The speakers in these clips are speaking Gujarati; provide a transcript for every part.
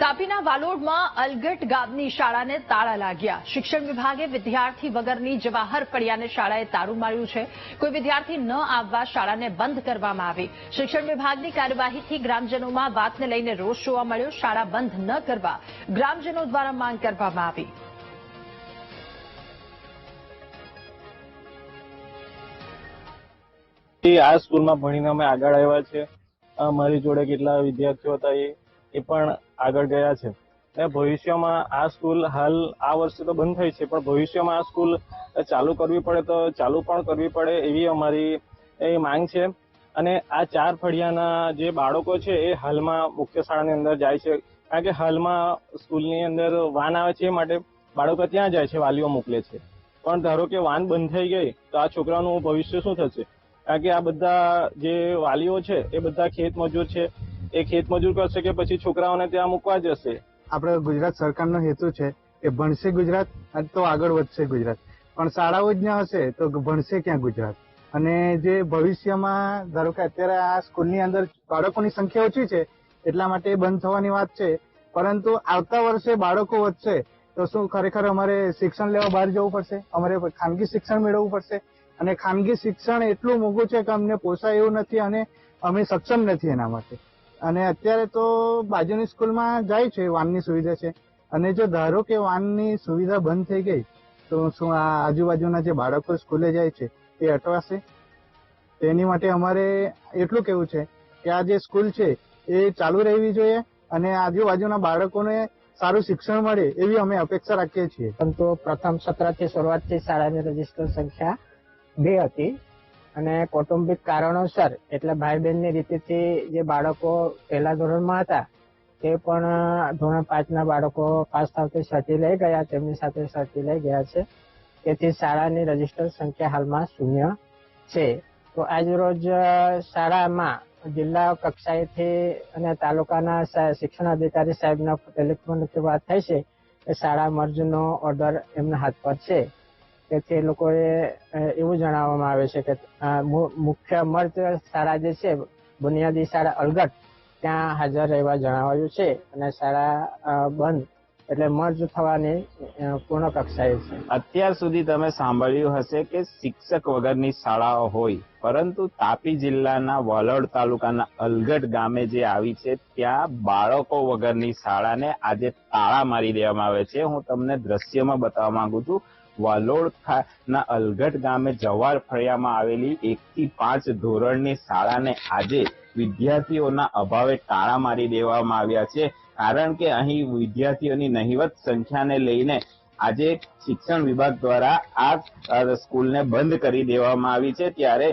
તાપીના વાલોડમાં અલગટ ગામની શાળાને તાળા લાગ્યા. શિક્ષણ વિભાગે વિદ્યાર્થી વગરની જવાહર ફળિયાને શાળાએ તાળું માર્યું છે. કોઈ વિદ્યાર્થી ન આવવા શાળાને બંધ કરવામાં આવી. શિક્ષણ વિભાગની કાર્યવાહીથી ગ્રામજનોમાં વાતને લઈને રોષ જોવા મળ્યો. શાળા બંધ ન કરવા ગ્રામજનો દ્વારા માંગ કરવામાં આવી. આ સ્કૂલમાં ભણીને અમે આગળ આવ્યા છે અમારી મારી જોડે કેટલા વિદ્યાર્થીઓ હતા એ એ પણ આગળ ગયા છે. અને ભવિષ્યમાં આ સ્કૂલ હાલ આ વર્ષે તો બંધ થઈ છે, પણ ભવિષ્યમાં આ સ્કૂલ ચાલુ કરવી પડે તો ચાલુ પણ કરવી પડે એવી અમારી એ માંગ છે. અને આ ચાર ફળિયાના જે બાળકો છે એ હાલમાં મુખ્ય શાળાની અંદર જાય છે. કારણ કે હાલમાં સ્કૂલની અંદર વાન આવે છે એ માટે બાળકો ત્યાં જાય છે, વાલીઓ મોકલે છે. પણ ધારો કે વાન બંધ થઈ ગઈ તો આ છોકરાનું ભવિષ્ય શું થશે? કારણ કે આ બધા જે વાલીઓ છે એ બધા ખેત મજૂર છે. એ ખેત મજૂર કરશે કે પછી છોકરાઓને ત્યાં મૂકવા જશે. આપણે ગુજરાત સરકારનો હેતુ છે કે ભણશે ગુજરાત તો આગળ વધશે ગુજરાત. પણ શાળાઓ જ ન હશે તો ભણશે ક્યાં ગુજરાત? અને જે ભવિષ્યમાં ધારો કે અત્યારે આ સ્કૂલની અંદર બાળકોની સંખ્યા ઓછી છે, એટલા માટે બંધ થવાની વાત છે. પરંતુ આવતા વર્ષે બાળકો વધશે, તો શું ખરેખર અમારે શિક્ષણ લેવા બહાર જવું પડશે? અમારે ખાનગી શિક્ષણ મેળવવું પડશે? અને ખાનગી શિક્ષણ એટલું મોંઘું છે કે અમને પોસાય એવું નથી અને અમે સક્ષમ નથી એના માટે. અને અત્યારે તો બાજુની સ્કૂલમાં જાય છે, વાનની સુવિધા છે. અને જો ધારો કે વાનની સુવિધા બંધ થઈ ગઈ, તો શું આ આજુબાજુના જે બાળકો સ્કૂલે જાય છે, એ અટવાશે તેની માટે અમારે એટલું કેવું છે કે આ જે સ્કૂલ છે, એ ચાલુ રહેવી જોઈએ અને આજુબાજુના બાળકોને સારું શિક્ષણ મળે એવી અમે અપેક્ષા રાખીએ છીએ. પરંતુ પ્રથમ સત્રથી શરૂઆતથી શાળાની રજિસ્ટર સંખ્યા બે હતી. અને કૌટુંબિક કારણોસર એટલે ભાઈ બહેનની રીતેથી જે બાળકો પહેલા ધોરણમાં હતા, તે પણ ધોરણ પાંચના બાળકો પાસ થવાથી સર્ટી લઈ ગયા, તેમની સાથે સર્ટી લઈ ગયા છે. તેથી શાળાની રજિસ્ટર સંખ્યા હાલમાં શૂન્ય છે. તો આજરોજ શાળામાં જિલ્લા કક્ષાએથી અને તાલુકાના શિક્ષણ અધિકારી સાહેબના ટેલિફોનથી વાત થઈ છે કે શાળા મર્જનો ઓર્ડર એમના હાથ પર છે. તેથી તે લોકોએ એવું જણાવવામાં આવે છે કે મુખ્ય મર્ચ શાળા જે છે, બુનિયાદી શાળા અલગટ, ત્યાં હાજર રહેવા જણાવાયું છે અને શાળા બંધ એટલે મર્જ થવાની પૂર્ણ કક્ષાએ છે. અત્યાર સુધી તમે સાંભળ્યું હશે કે શિક્ષક વગરની શાળાઓ હોય, પરંતુ તાપી જિલ્લાના વલોડ તાલુકાના અલગટ ગામે જે આવી છે, ત્યાં બાળકો વગરની શાળાને આજે તાળા મારી દેવામાં આવે છે. હું તમને દ્રશ્યમાં બતાવવા માંગુ છું. વાલોડ ના અલગટ ગામે જવાર ફળિયામાં આવેલી એક થી પાંચ ધોરણની શાળાને આજે વિદ્યાર્થીઓના અભાવે તાળા મારી દેવામાં આવ્યા છે. કારણ કે અહીં વિદ્યાર્થીઓની નહિવત સંખ્યાને લઈને આજે શિક્ષણ વિભાગ દ્વારા આ સ્કૂલને બંધ કરી દેવામાં આવી છે. ત્યારે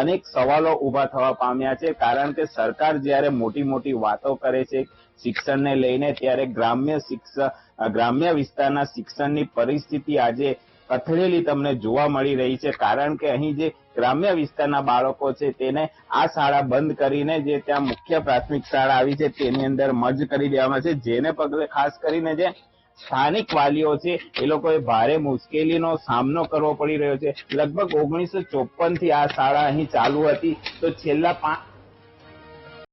અનેક સવાલો ઊભા થવા પામ્યા છે. કારણ કે સરકાર જ્યારે મોટી મોટી વાતો કરે છે શિક્ષણને લઈને ત્યારે ગ્રામ્ય શિક્ષણ ગ્રામ્ય વિસ્તારના શિક્ષણની પરિસ્થિતિ આજે કથળેલી તમને જોવા મળી રહી છે. કારણ કે અહીં જે ગ્રામ્ય વિસ્તારના બાળકો છે તેને આ શાળા બંધ કરીને જે ત્યાં મુખ્ય પ્રાથમિક શાળા આવી છે તેની અંદર મર્જ કરી દેવામાં છે. જેને પગલે ખાસ કરીને જે સ્થાનિક વાલીઓ છે એ લોકોએ ભારે મુશ્કેલીનો સામનો કરવો પડી રહ્યો છે. લગભગ ઓગણીસો ચોપનથી આ શાળા અહીં ચાલુ હતી. તો છેલ્લા પાંચ